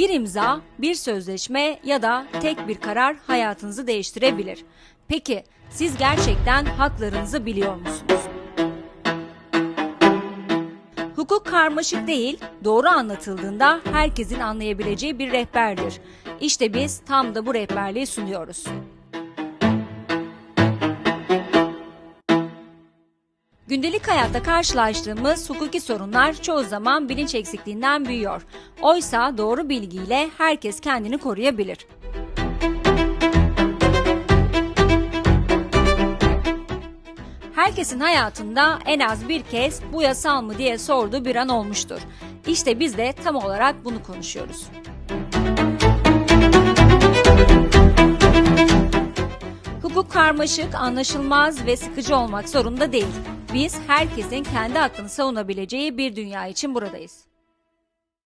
Bir imza, bir sözleşme ya da tek bir karar hayatınızı değiştirebilir. Peki siz gerçekten haklarınızı biliyor musunuz? Hukuk karmaşık değil, doğru anlatıldığında herkesin anlayabileceği bir rehberdir. İşte biz tam da bu rehberliği sunuyoruz. Gündelik hayatta karşılaştığımız hukuki sorunlar çoğu zaman bilinç eksikliğinden büyüyor. Oysa doğru bilgiyle herkes kendini koruyabilir. Herkesin hayatında en az bir kez bu yasal mı diye sorduğu bir an olmuştur. İşte biz de tam olarak bunu konuşuyoruz. Hukuk karmaşık, anlaşılmaz ve sıkıcı olmak zorunda değil. Biz herkesin kendi hakkını savunabileceği bir dünya için buradayız.